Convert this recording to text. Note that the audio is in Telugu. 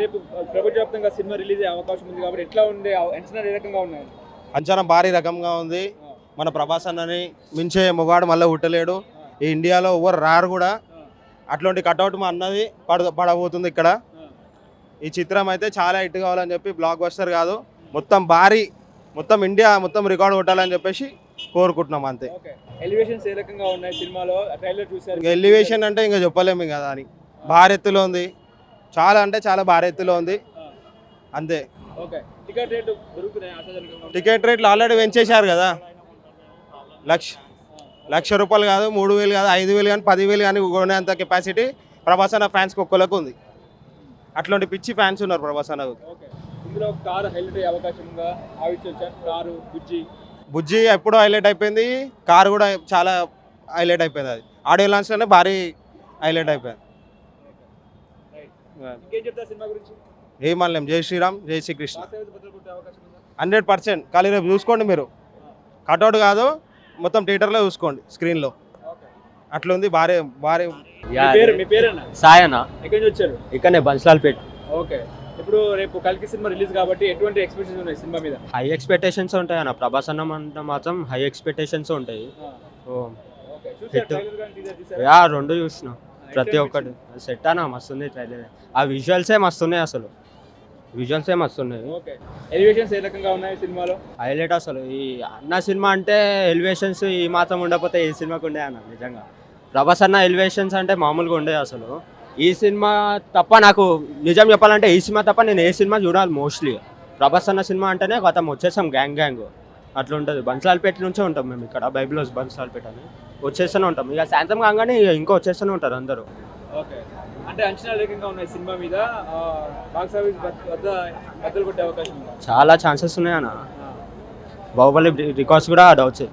రేపు ప్రపంచవ్యాప్తంగా సినిమా రిలీజ్ అయ్యే అవకాశం ఉంది కాబట్టి ఎట్లా ఉండే అంచనాలు ఏ రకంగా ఉన్నాయి? అంచనా భారీ రకంగా ఉంది. మన ప్రభాస్ అన్నని మించే మొగాడు మళ్ళీ ఉట్టలేడు ఈ ఇండియాలో ఎవరు రారు కూడా. అట్లాంటి కట్అవుట్ మా అన్నది పడ పడబోతుంది ఇక్కడ. ఈ చిత్రం అయితే చాలా హిట్ కావాలని చెప్పి బ్లాక్ బస్టర్ కాదు. మొత్తం భారీ మొత్తం ఇండియా మొత్తం రికార్డ్ కొట్టాలని చెప్పేసి కోరుకుంటున్నాం అంతే. ఎలివేషన్స్ ఏ రకంగా ఉన్నాయి సినిమాలో? ట్రైలర్ చూసారు ఇంకా ఎలివేషన్ అంటే ఇంకా చెప్పలేము ఇంకా దాని. భారీ ఎత్తులో ఉంది. చాలా అంటే చాలా భారీ ఎత్తులో ఉంది. అంతే. ఓకే. టికెట్ రేట్లు ఆల్రెడీ పెంచేశారు కదా. లక్ష లక్ష రూపాయలు కాదు మూడు వేలు కాదు ఐదు వేలు కానీ పదివేలు కానీ కొనేంత కెపాసిటీ ప్రభాస్ అన్న ఫ్యాన్స్కి ఒక్కలకు ఉంది. అట్లాంటి పిచ్చి ఫ్యాన్స్ ఉన్నారు ప్రభాస్ అన్నకు ఓకే. ఇందులో కారు హైలైట్ అవకాశం కారు బుజ్జి? బుజ్జి ఎప్పుడో హైలైట్ అయిపోయింది. కారు కూడా చాలా హైలైట్ అయిపోయింది అది. ఆడియో లాంచ్లోనే భారీ హైలైట్ అయిపోయింది. ఇంకేం చెప్తారు సినిమా గురించి? ఏమనలేం జై శ్రీరామ్ జై శ్రీకృష్ణ. కొట్టే ఉందా? Hundred percent. ఖాళీ రేపు చూసుకోండి మీరు. కట్అవుట్ కాదు మొత్తం థియేటర్లో చూసుకోండి స్క్రీన్లో. ఓకే. అట్లుంది భారీ భారీ. మీ పేరు మీ పేరేనా? సాయన. ఎక్కడి నుంచి వచ్చారు? ఇక్కడనే బన్స్లాల్పేట్. ఓకే. ఇప్పుడు రేపు కల్కి సినిమా రిలీజ్ కాబట్టి ఎటువంటి ఎక్స్పెక్టేషన్స్ ఉన్నాయి సినిమా మీద? హై ఎక్స్పెక్టేషన్స్ ఉంటాయి అన్న. ప్రభాస్ అన్న అంటే మాత్రం హై ఎక్స్పెక్టేషన్స్ ఉంటాయి. యా రెండు చూసిన. ప్రతి ఒక్కటి. సెట్ అన్న మస్తుంది ట్రైలర్ ఆ విజువల్సే మస్తున్నాయి అసలు. విజువల్సే మస్తున్నాయి. ఓకే ఎలివేషన్స్ ఏ రకంగా ఉన్నాయి సినిమాలో? హైలైట్ అసలు ఈ అన్న సినిమా అంటే ఎలివేషన్స్ ఈ మాత్రం ఉండకపోతే ఏ సినిమాకి ఉండే అన్న నిజంగా. ప్రభాస్ అన్న ఎలివేషన్స్ అంటే మామూలుగా ఉండే అసలు. ఈ సినిమా తప్ప నాకు నిజం చెప్పాలంటే ఈ సినిమా తప్ప నేను ఏ సినిమా చూడాలి మోస్ట్లీ ప్రభాస్ అన్న సినిమా అంటేనే గతం వచ్చేసాం గ్యాంగ్ గ్యాంగ్ అట్లా ఉంటుంది బన్సాల్పేట నుంచే ఉంటాం మేము ఇక్కడ. బైబిలోస్ బన్సాల్పేట అని. వచ్చేస్తూనే ఉంటాం. ఇక సాయంత్రం కాగానే ఇక ఇంకా వచ్చేస్తూనే ఉంటారు అందరూ. ఓకే. అంటే అంచనాలు ఏ రకంగా ఉన్నాయి సినిమా మీద బాక్స్ ఆఫీస్ వద్ద బద్దలు కొట్టే అవకాశం చాలా ఛాన్సెస్ ఉన్నాయి అన్న బాహుబలి రికార్డ్స్ కూడా డౌట్స్